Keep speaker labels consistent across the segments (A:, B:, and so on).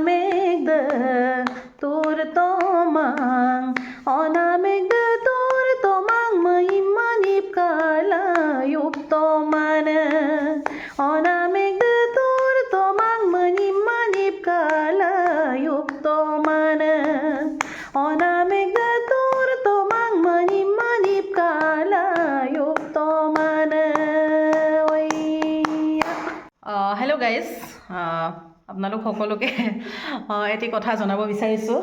A: ಅನಾಮೇಗ್ದ ತೋರ್ ತೋಮಾಂಗ್ ಅನಾಮೇಗ್ದ ತೋರ್ ತೋಮಾಂಗ್ ಮಹಿಮ್ಮ ನಿಪ್ಕಾಲ ಯುಪ್ ತೋಮಾನ ಅನಾಮೇಗ್ದ ತೋರ್ ತೋಮಾಂಗ್ ಮಹಿಮ್ಮ ನಿಪ್ಕಾಲ ಯುಪ್ ತೋಮಾನ ಅನಾಮೇಗ್ದ ತೋರ್ ತೋಮಾಂಗ್ ಮಹಿಮ್ಮ ನಿಪ್ಕಾಲ ಯುಪ್ ತೋಮಾನ hello guys আপোনালোক সকলোকে এটি কথা জনাব বিচাৰিছোঁ।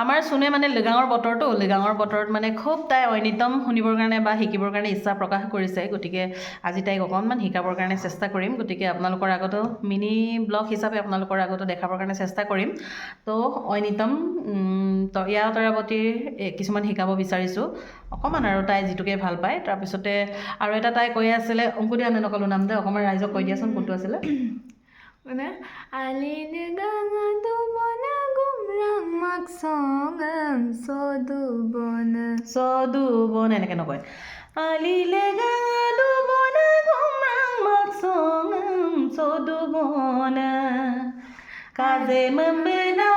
A: আমাৰ চুনে মানে লৃগাঙৰ বতৰটো লৃগাঙৰ বতৰত মানে খুব তাই ঐনিতম শুনিবৰ কাৰণে বা শিকিবৰ কাৰণে ইচ্ছা প্ৰকাশ কৰিছে। গতিকে আজি তাইক অকণমান শিকাবৰ কাৰণে চেষ্টা কৰিম। গতিকে আপোনালোকৰ আগতো মিনি ব্লগ হিচাপে আপোনালোকৰ আগতো দেখাবৰ কাৰণে চেষ্টা কৰিম। তো ঐনিতম তো ইয়াৰ তৰাৱতীৰ কিছুমান শিকাব বিচাৰিছোঁ। অকণমান আৰু তাই যিটোকে ভাল পায়। তাৰপিছতে আৰু এটা তাই কৈ আছিলে অংকুদি আনে নকলো নাম দে অকণমান ৰাইজক কৈ দিয়াচোন কোনটো আছিলে।
B: মানে? আলিন গঙ্গা দুবন গুমরাং মাকসং
A: সদুবন। সদুবন এনেকে নকয়। আলিলে গঙ্গা দুবন গুমরাং মাকসং সদুবন। কাজে মমনা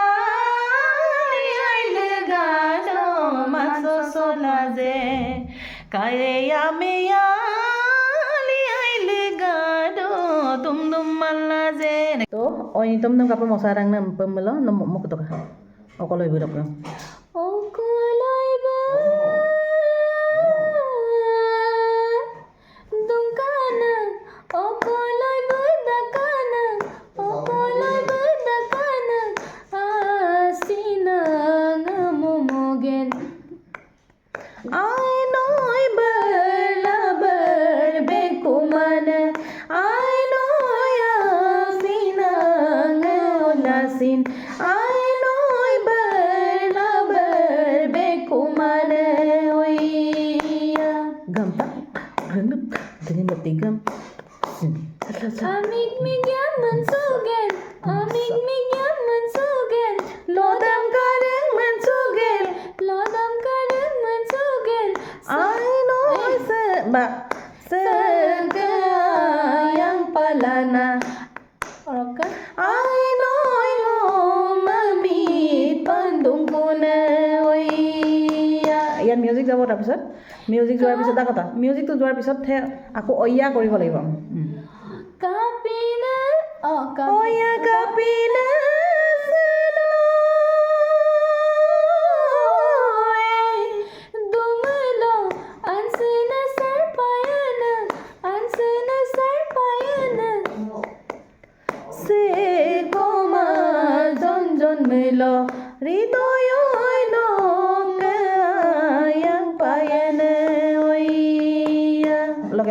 A: কারে আমি আ to Oinitom nam kapal mosarang nam pemelo nam mo to ka okolo ibu Haseen ಆಯನೋಯ್ ಬರ್ಲ ಬರಬೇಕು ಮಲೊಯ್ಯ ಗಮ್ ಗಮ್
B: Amig migyan mansugan, amig migyan mansugan,
A: lodam karang mansugan,
B: lodam karang mansugan.
A: ai know sa ba segayang palana. Orang kan? I যাব তাৰপিছত music যোৱাৰ পিছত এটা কথা মিউজিকটো যোৱাৰ পিছতহে আকৌ অয়া কৰিব লাগিব।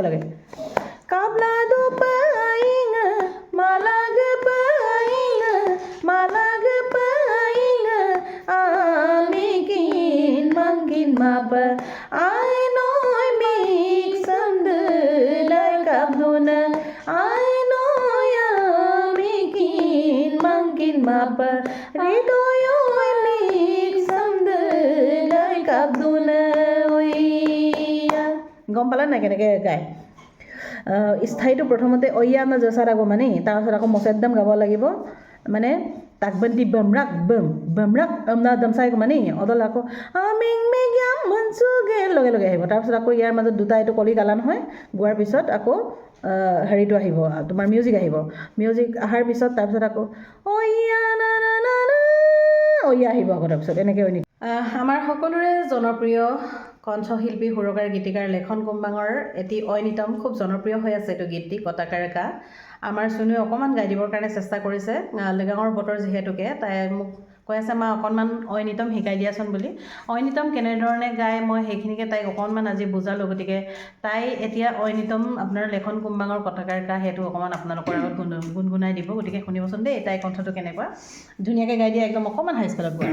A: मागे लगे. काबला दो पाईन मला ग पाईन मला ग पाईन. आम्ही घेईन मागीन माप आ গম পালা নাই কেনেকৈ গায়? স্থায়ীটো প্ৰথমতে অয়া আমাৰ জচা ৰাখব মানে তাৰপাছত আকৌ মচেদ্দাম গাব লাগিব। মানে তাকবন্তি বমৰাক বম বমৰাক দমচাই মানে অদল আকৌ আমিং মনচুগে লগে লগে আহিব। তাৰপিছত আকৌ ইয়াৰ মাজত দুটা এইটো কলি গালা নহয় গোৱাৰ পিছত আকৌ হেৰিটো আহিব তোমাৰ মিউজিক আহিব। মিউজিক অহাৰ পিছত তাৰপিছত আকৌ অয়া অয়া আহিব আকৌ তাৰপিছত এনেকৈ আমাৰ সকলোৰে জনপ্ৰিয় কণ্ঠশিল্পী সুৰকাৰ গীতিকাৰ লেখন কুম্বাঙৰ এটি ঐনিতম খুব জনপ্ৰিয় হৈ আছে এইটো গীতটি কটাকাৰে কা আমাৰ চুনুৱে অকণমান গাই দিবৰ কাৰণে চেষ্টা কৰিছে। লৃগাঙৰ বতৰ যিহেতুকে তাই মোক কৈ আছে মা অকণমান ঐনিতম শিকাই দিয়াচোন বুলি। ঐনিতম কেনেধৰণে গায় মই সেইখিনিকে তাইক অকণমান আজি বুজালোঁ। গতিকে তাই এতিয়া ঐনিতম আপোনাৰ লেখন কুম্বাঙৰ কটাকাৰ কা সেইটো অকণমান আপোনালোকৰ আগত গুণ গুণগুণাই দিব। গতিকে শুনিবচোন দেই তাইৰ কণ্ঠটো কেনেকুৱা। ধুনীয়াকৈ গাই দিয়া একদম অকণমান হাই স্কুলত গোৱা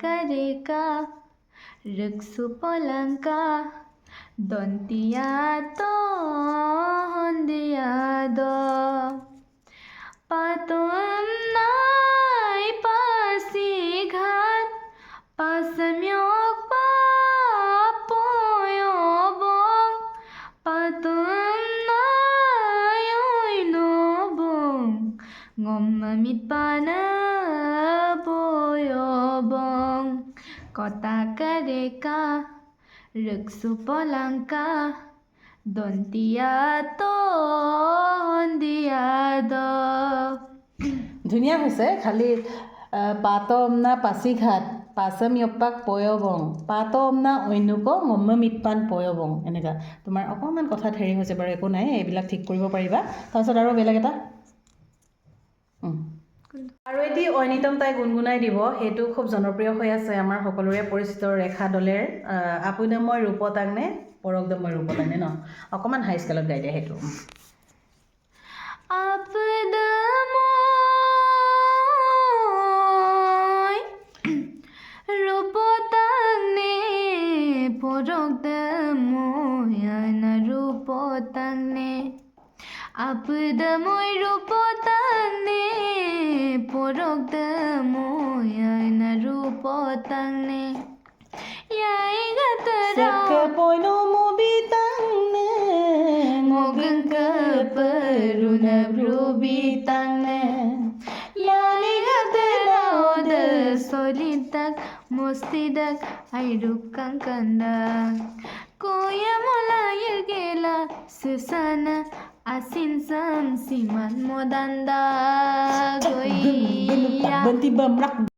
B: ಕರೇಕ ರಕ್ಸು ಪೊಲಂಕ ದೊಂತಿಯಾತ ಹೊಂದಿಯಾದ ಪಾತೋಂ ನಾಯ್ ಪಾಸಿ ಘಾತ್ ಪಾಸಮ್ಯೋ ಪಾಪೋಯೋ ಬೋಂ ಪಾತೋಂ ನಾಯೋಯ್ ನೋ ಬೋಂ ngom mít pa na riksu polangka dontia to hondia do
A: ধুনীয়া হৈছে খালি পাতম না পাচিঘাট পাচম ইয়পাক পয়বং পাতম না অন্যক মম্ম মিটপান পয়বং এনেকুৱা তোমাৰ অকণমান কথাত হেৰি হৈছে বাৰু একো নাই এইবিলাক ঠিক কৰিব পাৰিবা তাৰপিছত আৰু বেলেগ এটা। আৰু এটি ঐনিতম তাই গুণগুণাই দিব সেইটো খুব জনপ্ৰিয় হৈ আছে আমাৰ সকলোৰে পৰিচিত ৰেখা দলেৰ আপোনে মই ৰূপতাংনে পৰকদম মই ৰূপতাংনে ন? অকণমান হাই স্কেলত গাই দিয়া সেইটো।
B: আপদময় ৰূপতাংনে પોરોક્ત મોયન રૂપો તને યાય ગતરા પોનો
A: મુબી તને મોગં
B: કપરુન રૂબી તને યાય ગતરા ઓદ સોલિતક મોસ્તિદક ഐരുക്കം കണ്ട Koya മുളയിൽ ഗേല സുസന asin sam siman modanda Goya
A: Benti bamrak